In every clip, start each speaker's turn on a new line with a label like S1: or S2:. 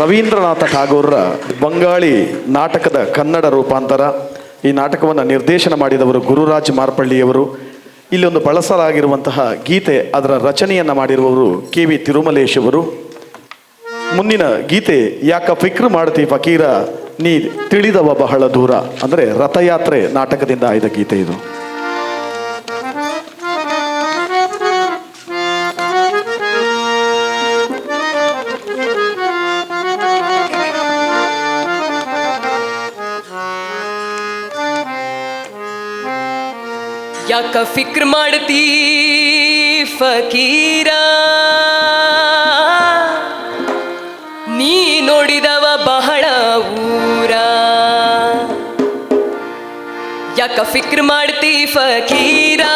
S1: ರವೀಂದ್ರನಾಥ ಠಾಗೋರ್ರ ಬಂಗಾಳಿ ನಾಟಕದ ಕನ್ನಡ ರೂಪಾಂತರ. ಈ ನಾಟಕವನ್ನು ನಿರ್ದೇಶನ ಮಾಡಿದವರು ಗುರುರಾಜ್ ಮಾರ್ಪಳ್ಳಿಯವರು. ಇಲ್ಲೊಂದು ಬಳಸಲಾಗಿರುವಂತಹ ಗೀತೆ ಅದರ ರಚನೆಯನ್ನು ಮಾಡಿರುವವರು ಕೆ ವಿ ತಿರುಮಲೇಶ್ ಅವರು. ಮುಂದಿನ ಗೀತೆ, ಯಾಕ ಫಿಕ್ರ್ ಮಾಡ್ತಿ ಫಕೀರ, ನೀ ತಿಳಿದವ ಬಹಳ ದೂರ. ಅಂದರೆ ರಥಯಾತ್ರೆ ನಾಟಕದಿಂದ ಆಯ್ದ ಗೀತೆ ಇದು.
S2: ಯಾಕ ಫಿಕ್ರ್ ಮಾಡ್ತೀ ಫಕೀರ? ನೀ ನೋಡಿದವ ಬಹಳ ಊರ. ಯಾಕ ಫಿಕ್ರ್ ಮಾಡ್ತೀ ಫಕೀರಾ?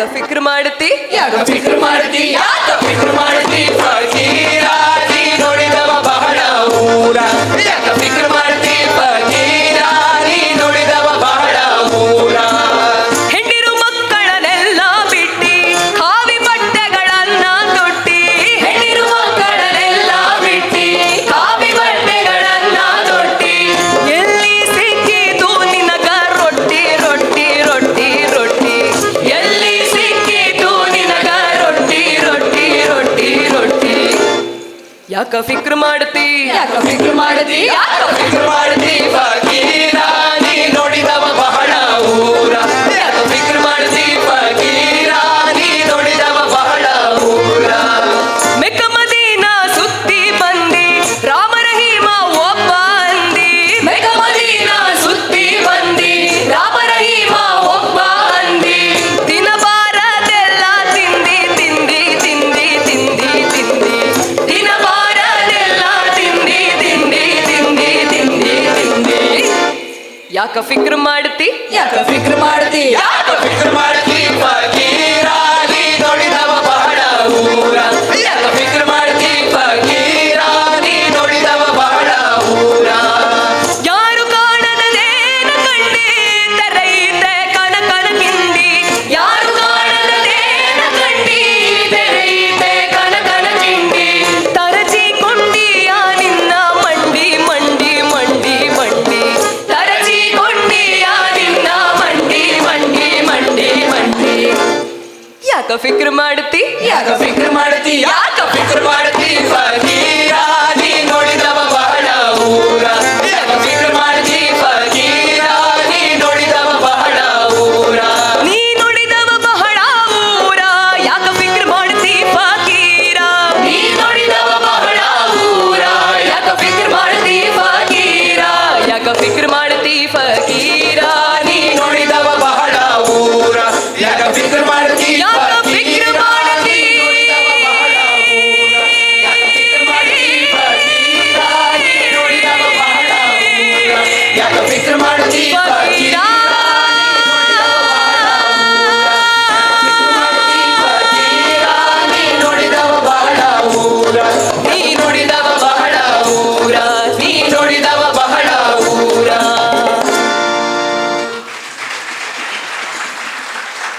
S2: ಯಾಕ ಫಿಕ್ರ್ ಮಾಡ್ತಿ ಯಾಕ ಫಿಕ್ರ್ ಮಾಡ್ತಿ ಯಾಕ ಫಿಕ್ರ್ ಮಾಡ್ತಿ ಯಾಕ ಫಿಕ್ರ ಮಾಡ್ತಿ? ಯಾಕ ಫಿಕ್ರ ಮಾಡ್ತಿ ಯಾಕ ಫಿಕ್ರ ಮಾಡ್ತಿ ಬಾಕಿ ನಾನಿ ನೋಡಿ ಯಾಕ ಫಿಕ್ರ್ ಮಾಡ್ತಿ? ಯಾಕ ಫಿಕ್ರ್ ಮಾಡ್ತಿ? ಯಾಕ ಫಿಕ್ರ್ ಮಾಡ್ತಿ? ಯಾಕ ಫಿಕ್ರ್ ಮಾಡ್ತಿ? ಯಾಕ ಫಿಕ್ರ್ ಮಾಡ್ತಿ? ಯಾಕ ಫಿಕ್ರ್ ಮಾಡ್ತಿ?